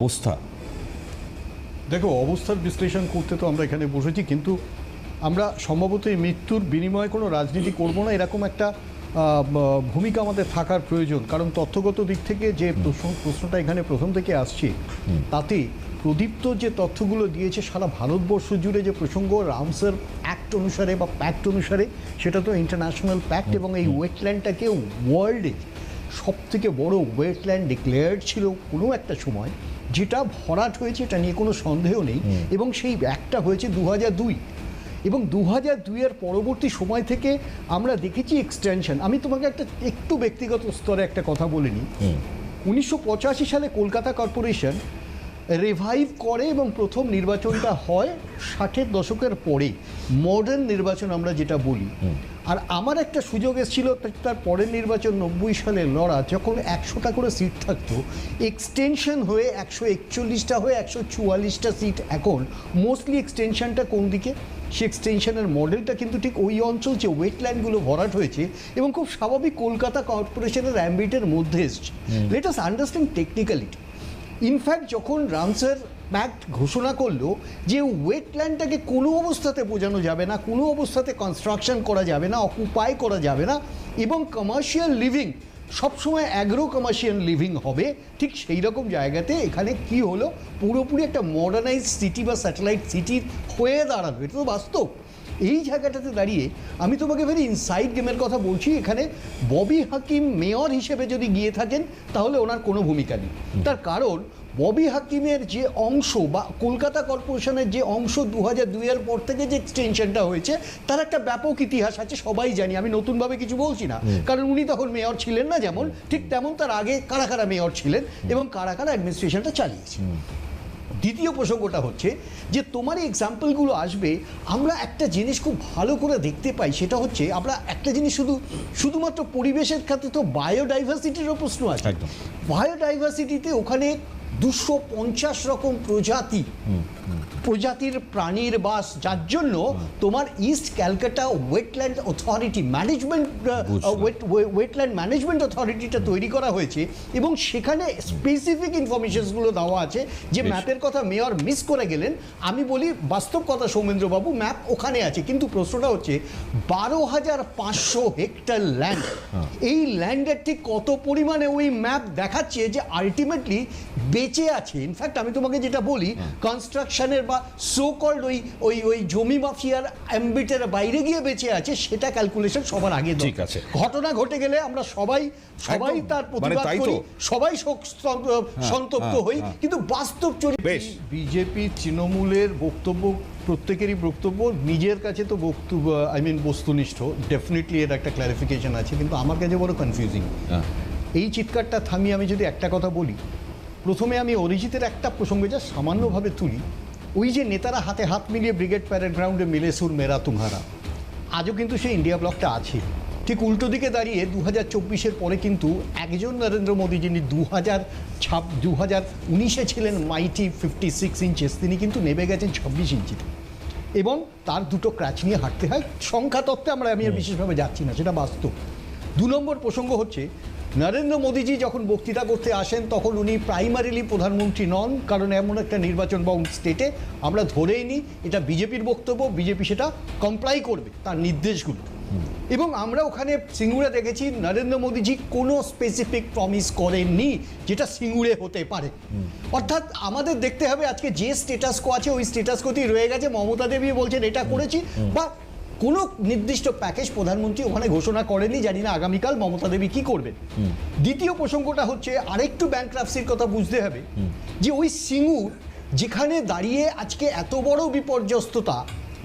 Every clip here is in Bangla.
অবস্থা। দেখো অবস্থার বিশ্লেষণ করতে তো আমরা এখানে বসেছি কিন্তু আমরা সম্ভবত এই মৃত্যুর বিনিময়ে কোনো রাজনীতি করব না এরকম একটা ভূমিকা আমাদের থাকার প্রয়োজন। কারণ তথ্যগত দিক থেকে যে প্রশ্ন প্রশ্নটা এখানে প্রথম থেকে আসছে তাতে প্রদীপ্ত যে তথ্যগুলো দিয়েছে সারা ভারতবর্ষ জুড়ে যে প্রসঙ্গ রামসার অ্যাক্ট অনুসারে বা প্যাক্ট অনুসারে সেটা তো ইন্টারন্যাশনাল প্যাক্ট এবং এই ওয়েটল্যান্ডটাকে ওয়ার্ল্ডে সব থেকে বড় ওয়েটল্যান্ড ডিক্লেয়ার্ড ছিল কোনো একটা সময় যেটা ভরাট হয়েছে এটা নিয়ে কোনো সন্দেহ নেই এবং সেই একটা হয়েছে দু হাজার দুই। এবং দু হাজার দুইয়ের পরবর্তী সময় থেকে আমরা দেখেছি এক্সটেনশন আমি তোমাকে একটা একটু ব্যক্তিগত স্তরে একটা কথা বলিনি নিই। উনিশশো পঁচাশি সালে কলকাতা কর্পোরেশন রিভাইভ করে এবং প্রথম নির্বাচনটা হয় ষাটের দশকের পরে মডার্ন নির্বাচন আমরা যেটা বলি। আর আমার একটা সুযোগ এসেছিল তার পরের নির্বাচন নব্বই সালে লড়া যখন একশোটা করে সিট থাকতো এক্সটেনশন হয়ে একশো একচল্লিশটা হয়ে একশো চুয়াল্লিশটা সিট এখন মোস্টলি এক্সটেনশনটা কোন দিকে? সে এক্সটেনশনের মডেলটা কিন্তু ঠিক ওই অঞ্চল যে ওয়েটল্যান্ডগুলো ভরাট হয়েছে এবং খুব স্বাভাবিক কলকাতা কর্পোরেশনের অ্যাম্বিটের মধ্যে এসছে। Let us understand technicality in fact যখন রামসার প্যাক্ট ঘোষণা করল যে ওয়েটল্যান্ডটাকে কোনো অবস্থাতে বোঝানো যাবে না, কোনো অবস্থাতে কনস্ট্রাকশন করা যাবে না অকুপাই করা যাবে না, এবং কমার্শিয়াল লিভিং সবসময় অ্যাগ্রো কমার্শিয়াল লিভিং হবে, ঠিক সেই রকম জায়গাতে এখানে কি হলো? পুরোপুরি একটা মডার্নাইজ সিটি বা স্যাটেলাইট সিটির হয়ে দাঁড়াবে এটা তো বাস্তব। এই জায়গাটাতে দাঁড়িয়ে আমি তোমাকে ভেরি ইনসাইড গেমের কথা বলছি এখানে ববি হাকিম মেয়র হিসেবে যদি গিয়ে থাকেন তাহলে ওনার কোনো ভূমিকা নেই। তার কারণ ববি হাকিমের যে অংশ বা কলকাতা কর্পোরেশনের যে অংশ দু হাজার দুইয়ের পর থেকে যে এক্সটেনশনটা হয়েছে তার একটা ব্যাপক ইতিহাস আছে সবাই জানি আমি নতুনভাবে কিছু বলছি না। কারণ উনি তখন মেয়র ছিলেন না যেমন ঠিক তেমন তার আগে কারা কারা মেয়র ছিলেন এবং কারা কারা অ্যাডমিনিস্ট্রেশনটা চালিয়েছে দ্বিতীয় প্রসঙ্গটা হচ্ছে যে তোমার এই এক্সাম্পলগুলো আসবে আমরা একটা জিনিস খুব ভালো করে দেখতে পাই সেটা হচ্ছে আমরা একটা জিনিস শুধু শুধুমাত্র পরিবেশের ক্ষেত্রে তো বায়োডাইভার্সিটিরও প্রশ্ন আছে। বায়োডাইভার্সিটিতে ওখানে দুশো পঞ্চাশ রকম প্রজাতি। প্রজাতির প্রাণীর বাস। যার জন্য তোমার East Calcutta wetland authority management. Wetland management অথরিটিটা তৈরি করা হয়েছে এবং সেখানে স্পেসিফিক ইনফরমেশনসগুলো দেওয়া আছে যে ম্যাপের কথা মেয়র মিস করে গেলেন। আমি বলি বাস্তব কথা সৌমেন্দ্রবাবু ম্যাপ ওখানে আছে। কিন্তু প্রশ্নটা হচ্ছে বারো হাজার পাঁচশো হেক্টর ল্যান্ড এই ল্যান্ডের ঠিক কত পরিমাণে ওই ম্যাপ দেখাচ্ছে যে আলটিমেটলি বেঁচে আছে ইনফ্যাক্ট আমি তোমাকে যেটা বলি কনস্ট্রাকশনের বা সো কল্ড ওই ওই ওই জমি মাফিয়ার অ্যাম্বিটের বাইরে গিয়ে বেঁচে আছে সেটা ক্যালকুলেশন সবার আগে। ঠিক আছে। ঘটনা ঘটে গেলে আমরা সবাই সবাই তার মানে প্রতিবাদ করি সবাই শোক সন্তপ্ত হ্যাঁ, হই হ্যাঁ। কিন্তু বাস্তব চরিত্র বেশ। বিজেপি তৃণমূলের বক্তব্য প্রত্যেকেরই বক্তব্য নিজের কাছে তো বক্তব্য আই মিন বস্তুনিষ্ঠ ডেফিনেটলি এর একটা ক্লারিফিকেশন আছে কিন্তু আমার কাছে বড় কনফিউজিং হ্যাঁ। এই চিৎকারটা থামিয়ে আমি যদি একটা কথা বলি প্রথমে আমি অরিজিতের একটা প্রসঙ্গে যা সামান্যভাবে তুলি ওই যে নেতারা হাতে হাত মিলিয়ে ব্রিগেড প্যারেড গ্রাউন্ডে মিলে সুর মেরা তুমহারা। আজও কিন্তু সেই ইন্ডিয়া ব্লকটা আছে। ঠিক উল্টো দিকে দাঁড়িয়ে দু হাজার চব্বিশের পরে কিন্তু একজন নরেন্দ্র মোদী যিনি দু হাজার ছাব দু হাজার উনিশে ছিলেন মাইটি ফিফটি সিক্স ইঞ্চেস তিনি কিন্তু নেমে গেছেন ছাব্বিশ ইঞ্চিতে। এবং তার দুটো ক্র্যাচ নিয়ে হাঁটতে হয়। সংখ্যা তত্ত্বে আমরা আমি বিশেষভাবে যাচ্ছি না সেটা বাস্তব। দু নম্বর প্রসঙ্গ হচ্ছে নরেন্দ্র মোদীজি যখন বক্তৃতা করতে আসেন, তখন উনি প্রাইমারিলি প্রধানমন্ত্রী নন, কারণ এমন একটা নির্বাচন বা স্টেটে আমরা ধরেই নিই, এটা বিজেপির বক্তব্য, বিজেপি সেটা কমপ্লাই করবে তার নির্দেশগুলো। এবং আমরা ওখানে সিঙ্গুরে দেখেছি, নরেন্দ্র মোদীজি কোনো স্পেসিফিক প্রমিস করেননি যেটা সিঙ্গুরে হতে পারে। অর্থাৎ আমাদের দেখতে হবে আজকে যে স্টেটাস কো আছে, ওই স্টেটাস কোতেই রয়ে গেছে। মমতা দেবী বলছেন, এটা করেছি বা কোনো নির্দিষ্ট প্যাকেজ প্রধানমন্ত্রী ওখানে ঘোষণা করেনি জানি না আগামীকাল মমতা দেবী কি করবেন। দ্বিতীয় প্রসঙ্গটা হচ্ছে আরেকটু ব্যাংক্রাফসির কথা বুঝতে হবে যে ওই সিঙ্গুর যেখানে দাঁড়িয়ে আজকে এত বড় বিপর্যস্ততা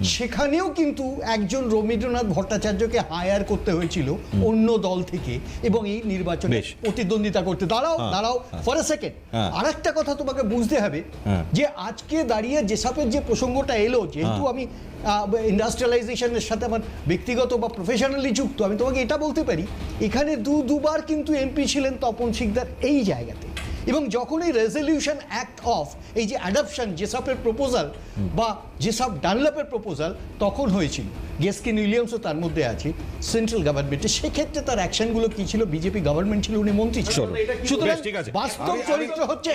সেখানেও কিন্তু একজন রবীন্দ্রনাথ ভট্টাচার্যকে হায়ার করতে হয়েছিল অন্য দল থেকে এবং এই নির্বাচনে প্রতিদ্বন্দ্বিতা করতে দাঁড়াও হ্যাঁ, দাঁড়াও। For a second. আর একটা কথা তোমাকে বুঝতে হবে হ্যাঁ। যে আজকে দাঁড়িয়ে যেসবের যে প্রসঙ্গটা এলো যেহেতু হ্যাঁ। আমি ইন্ডাস্ট্রিয়ালাইজেশনের সাথে আমার ব্যক্তিগত বা প্রফেশনালি যুক্ত আমি তোমাকে এটা বলতে পারি এখানে দু দুবার কিন্তু এমপি ছিলেন তপন শিকদার এই জায়গাতে এবং যখন এই রেজলিউশন অ্যাক্ট অফ এই যে অ্যাডাপশন যেসবের প্রপোজাল বা যেসব ডানলাপের প্রপোজাল তখন হয়েছিল। গেসকিন উইলিয়ামসও তার মধ্যে আছে। সেন্ট্রাল গভর্নমেন্টে সেক্ষেত্রে তার অ্যাকশনগুলো কি ছিল? বিজেপি গভর্নমেন্ট ছিল উনি মন্ত্রী ছিল। সুতরাং। বাস্তব চরিত্র হচ্ছে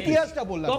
ইতিহাসটা বললাম।